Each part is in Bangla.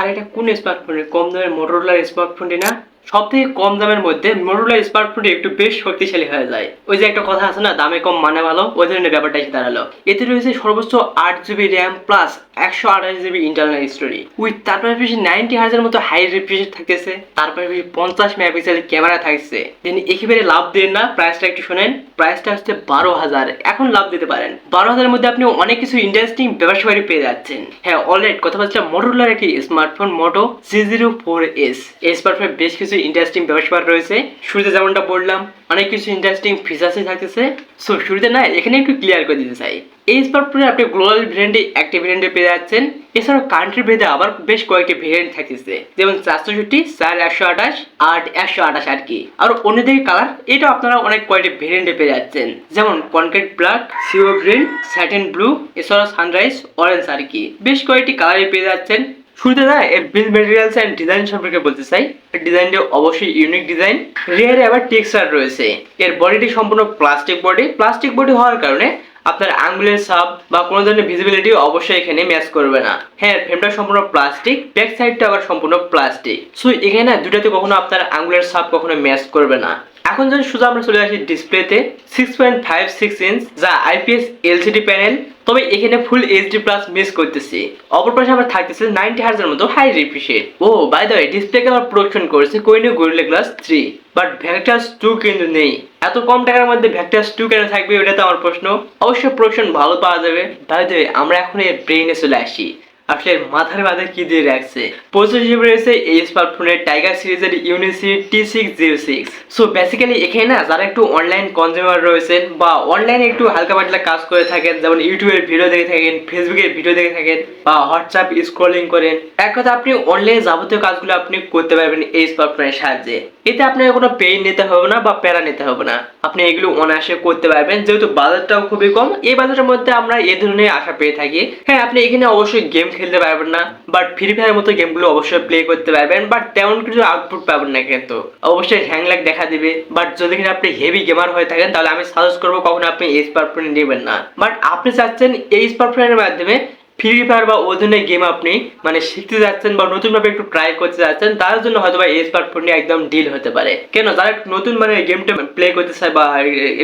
আর এটা কোন স্মার্টফোনের কম দামের মোটরোলার স্মার্টফোনটি না? সব থেকে কম দামের মধ্যে মোটরোলার স্মার্টফোনটি একটু বেশ শক্তিশালী হয়ে যায়। ওই যে একটা কথা আছে না, দামে কম মানে ভালো, ওই ধরনের ব্যাপারটা এসে দাঁড়াল। এতে রয়েছে সর্বোচ্চ আট জিবি র্যাম প্লাস একশো আঠাশ জিবি ইন্টারনাল স্টোরি উইথ তারপরে বেশি নাইনটি হাজার মতো হাই রিফ্রেশন থাকতেছে, তারপরে বেশি পঞ্চাশ মেগাপিক্সেলের ক্যামেরা থাকছে দেন একেবারে লাভ দেন না প্রাইসটা একটু শোনেন প্রাইসটা হচ্ছে বারো হাজার। এখন লাভ দিতে পারেন। বারো হাজারের মধ্যে আপনি অনেক কিছু ইন্টারেস্টিং ব্যবসা বাড়ি পেয়ে যাচ্ছেন। হ্যাঁ অলরেড কথা বলছিলাম মোটরোলার একটি smartphone Moto C zero four S এই স্মার্টফোনে বেশ কিছু ইন্টারেস্টিং ব্যবসা রয়েছে। শুরুতে যেমনটা বললাম, অনেক কিছু ইন্টারেস্টিং ফিচার্সই থাকতেছে। সো শুরুতে না, এখানে একটু ক্লিয়ার করে দিতে চাই। এই স্মার্টফোনে আপনি গ্লোবাল ভেরিয়েন্টে একটি ভেরিয়েন্টে পেয়ে যাচ্ছেন। এছাড়াও কান্ট্রি ভেদে আবার বেশ কয়েকটি ভেরিয়েন্ট থাকতেছে। যেমন চারশোষট্টি, চার একশো আঠাশ, আট একশো আঠাশ আর কি। আর অন্যদিকে কালার এটা আপনারা অনেক কয়েকটি ভেরিয়েন্টে পেয়ে যাচ্ছেন। যেমন concord black sea green satin blue এছাড়াও সানরাইজ অরেঞ্জ আর কি। বেশ কয়েকটি কালারই পেয়ে যাচ্ছেন। শুরুতে না, এর বিল মেটেরিয়ালস অ্যান্ড ডিজাইন সম্পর্কে বলতে চাই। ডিজাইনটি অবশ্যই ইউনিক ডিজাইন রিয়ারে আবার টেক্সচার রয়েছে। এর বডিটি সম্পূর্ণ প্লাস্টিক বডি প্লাস্টিক বডি হওয়ার কারণে আপনার আঙ্গুলের সাপ বা কোনো ধরনের ভিজিবিলিটি অবশ্যই এখানে ম্যাচ করবে না। হ্যাঁ ফ্রেমটা সম্পূর্ণ প্লাস্টিক ব্যাক সাইডটা আবার সম্পূর্ণ প্লাস্টিক সো এখানে না দুটাতে কখনো আপনার আঙ্গুলের সাপ কখনো ম্যাচ করবে না। এখন যদি শুধু আমরা চলে আসি ডিসপ্লেতে six point five six inch যা আইপিএস এলসিডি প্যানেল তবে এখানে ফুল এইচডি প্লাস মিস করতেছি। অপর পাশে আবার থাকতেছে নাইনটি হার্জের মতো হাই রিফ্রিশেট ও বাই দ্য ডিসপ্লেকে আবার প্রোডাকশন করেছে Corning Gorilla Glass three but Victus two কিন্তু নেই। এত কম টাকার মধ্যে ভ্যাক্টাস টু কেন থাকবে ওটা তো আমার প্রশ্ন। অবশ্যই প্রোডাকশন ভালো পাওয়া যাবে। বাই দ্য আমরা এখন এর ব্রেইনে চলে আসি। আসলে মাথার মাথায় কি দিয়ে রাখছে? প্রসেসর হিসেবে রয়েছে এই স্মার্টফোনের টাইগার সিরিজের Unisoc T six zero six so basically এখানে না যারা একটু অনলাইন কনজিউমার রয়েছেন বা অনলাইনে একটু হালকা পাতলা কাজ করে থাকেন, যেমন ইউটিউবের ভিডিও দেখে থাকেন ফেসবুকের ভিডিও দেখে থাকেন বা হোয়াটসঅ্যাপ স্ক্রলিং করেন, এক কথা আপনি অনলাইনে যাবতীয় কাজগুলো আপনি করতে পারবেন এই স্মার্টফোনের সাহায্যে। এতে আপনাকে কোনো পেইন নিতে হবে না বা প্যারা নিতে হবে না। আপনি এগুলো অনায়াসে করতে পারবেন, যেহেতু বাজারটাও খুবই কম, এই বাজারের মধ্যে আমরা এ ধরনের আশা পেয়ে থাকি। হ্যাঁ আপনি এখানে অবশ্যই গেম খেলতে পারবেন না বাট ফ্রি ফায়ার মতো গেমগুলো অবশ্যই প্লে করতে পারবেন বাট তেমন কিছু আউটপুট পাবেন না কিন্তু। অবশ্যই হ্যাং ল্যাগ দেখা দিবে বাট যদি কিনা আপনি হেভি গেমার হয়ে থাকেন, তাহলে আমি সাজেস্ট করব কখনো আপনি এই স্মার্টফোন নেবেন না। বাট আপনি চাচ্ছেন এই স্মার্টফোনের মাধ্যমে ফ্রি ফায়ার বা ও ধরনের গেম আপনি মানে শিখতে যাচ্ছেন বা নতুনভাবে একটু ট্রাই করতে যাচ্ছেন, তার জন্য হয়তো বা এই স্মার্টফোনটি একদম ডিল হতে পারে। কেন? যারা নতুন মানে গেমটা প্লে করতে চায় বা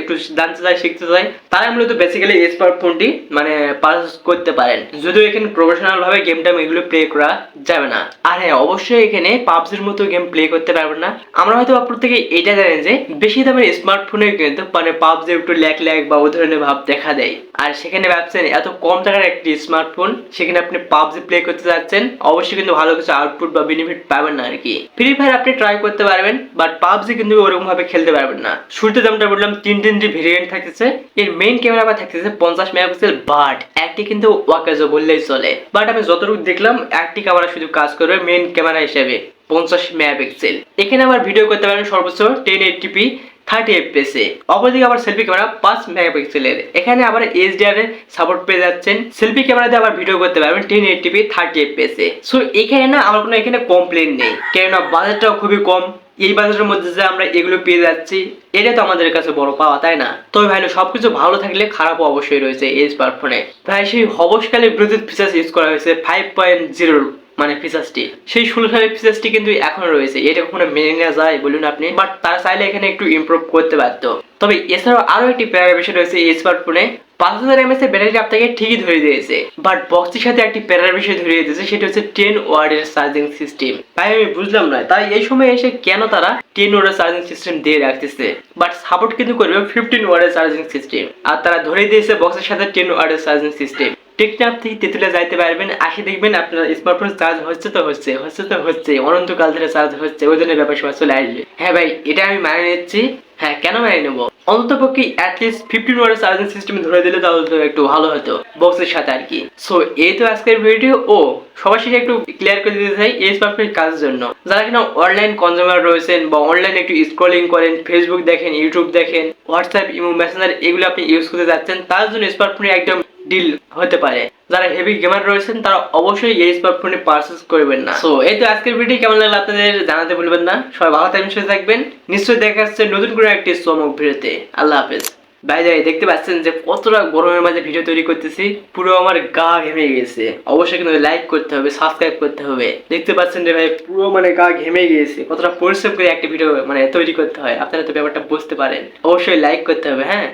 একটু জানতে চায়, শিখতে চায়, তারা মূলত বেসিক্যালি এই স্মার্টফোনটি মানে পারচেস করতে পারেন। যদিও এখানে প্রফেশনাল ভাবে গেমটা এগুলো প্লে করা যাবে না। আর হ্যাঁ অবশ্যই এখানে পাবজির মতো গেম প্লে করতে পারবেন না। আমরা হয়তো প্রত্যেকে এটা জানেন যে, বেশি দামের স্মার্টফোনে কিন্তু মানে পাবজি একটু ল্যাক ল্যাক বা ও ধরনের ভাব দেখা দেয়। আর সেখানে ভাবছেন, এত কম টাকার একটি স্মার্টফোন সেখানে আপনি পাবজি প্লে করতে যাচ্ছেন, অবশ্যই কিন্তু ভালো কিছু আউটপুট বা বেনিফিট পাবেন না আর কি ফ্রি ফায়ার আপনি ট্রাই করতে পারবেন বাট পাবজি কিন্তু ওরকম ভাবে খেলতে পারবেন না। শুরুতে যেমনটা বললাম, তিন তিনটি ভেরিয়েন্ট থাকতেছে, এর মেইন ক্যামেরা বা থাকতেছে পঞ্চাশ মেগাপিক্সেল বাট একটি কিন্তু ওয়াকাজো বললেই চলে। বাট আমি যতটুকু দেখলাম, একটি ক্যামেরা শুধু কাজ করবে মেইন ক্যামেরা হিসেবে পঞ্চাশ মেগাপিক্সেল। এখানে আবার ভিডিও করতে পারেন সর্বোচ্চ টেন এইটটিপি থার্টি এফপিএসে অপরদিকে আবার সেলফি ক্যামেরা পাঁচ মেগাপিক্সেলের। এখানে আবার এইচডিআর এর সাপোর্ট পেয়ে যাচ্ছেন। সেলফি ক্যামেরাতে আবার ভিডিও করতে পারবেন টেন এইটটিপি থার্টি এফপিএসে সো এখানে না আমার কোনো এখানে কমপ্লেন নেই। কেননা বাজেটটাও খুবই কম। এই বাজারের মধ্যে যে আমরা এগুলো পেয়ে যাচ্ছি, এটা তো আমাদের কাছে বড় পাওয়া, তাই না? তবে ভাই, সবকিছু ভালো থাকলে খারাপও অবশ্যই রয়েছে এই স্মার্টফোনে ভাই, সেই হবসকালে ব্লুটুথ ফিচার্স ইউজ করা হয়েছে ফাইভ পয়েন্ট জিরোর মানে ফিচার্সটি সেই ষোলো সালের ফিচার্সটি কিন্তু এখনও রয়েছে। এটা কখনো মেনে নেওয়া যায় বলুন আপনি বাট তারা চাইলে এখানে একটু ইমপ্রুভ করতে পারত তবে এছাড়াও আরও একটি প্যারা বিষয় রয়েছে এই স্মার্টফোনে পাঁচ হাজার এমএস এর ব্যাটারি আপনাকে ঠিকই ধরে দিয়েছে। বাট বক্সের সাথে একটি প্যারার বিষয় দিয়েছে, সেটা হচ্ছে টেন ওয়ার্ডের চার্জিং সিস্টেম তাই আমি বুঝলাম না, তাই এই সময় এসে কেন তারা টেন ওয়ার্ডের চার্জিং সিস্টেম দিয়ে রাখতেছে? বাট সাপোর্ট কিন্তু করবে ফিফটিন ওয়ার্ডের চার্জিং সিস্টেম আর তারা ধরে দিয়েছে বক্সের সাথে টেন ওয়ার্ডের চার্জিং সিস্টেম টেকনাপ থেকে তেতুলে যাইতে পারবেন। আসে দেখবেন আপনার স্মার্টফোন চার্জ হচ্ছে তো হচ্ছে হচ্ছে তো হচ্ছে, অনন্তকাল ধরে চার্জ হচ্ছে, ওই জন্য ব্যাপার সময় চলে আসবে। হ্যাঁ ভাই, এটা আমি মানে নিচ্ছি। হ্যাঁ কেন মানে নেব? অন্ততপক্ষে অ্যাটলিস্ট ফিফটিন ওয়ার্ডের চার্জিং সিস্টেম ধরে দিলে তাহলে একটু ভালো হতো বক্সের সাথে আর কি সো এই তো আজকের ভিডিও ও, সবার সাথে একটু ক্লিয়ার করে দিতে চাই এই স্মার্টফোনের কাজের জন্য। যারা কিনা অনলাইন কনজিউমার রয়েছেন বা অনলাইনে একটু স্ক্রলিং করেন ফেসবুক দেখেন ইউটিউব দেখেন হোয়াটসঅ্যাপ ইমো মেসেঞ্জার এগুলো আপনি ইউজ করতে যাচ্ছেন, তার জন্য স্মার্টফোনে একদম ডিল হতে পারে। যারা হেভি গেমার রয়েছেন, তারা অবশ্যই এই স্মার্টফোনে পারচেস করবেন না। সো এই তো আজকের ভিডিও কেমন লাগল আপনাদের জানাতে ভুলবেন না। সবাই ভালো থাকবেন, সুস্থ থাকবেন। নিশ্চয়ই দেখা যাচ্ছে নতুন করে একটি চমক ভিডিওতে আল্লাহ হাফেজ। ভাই যাই দেখতে পাচ্ছেন যে কতটা গরমের মাঝে ভিডিও তৈরি করতেছি। পুরো আমার গা ঘেমে গেছে। অবশ্যই কিন্তু লাইক করতে হবে সাবস্ক্রাইব করতে হবে। দেখতে পাচ্ছেন যে ভাই, পুরো মানে গা ঘেমে গিয়েছে কতটা পরিশ্রম করে একটা ভিডিও মানে তৈরি করতে হয়। আপনারা তো ব্যাপারটা বুঝতে পারেন। অবশ্যই লাইক করতে হবে হ্যাঁ?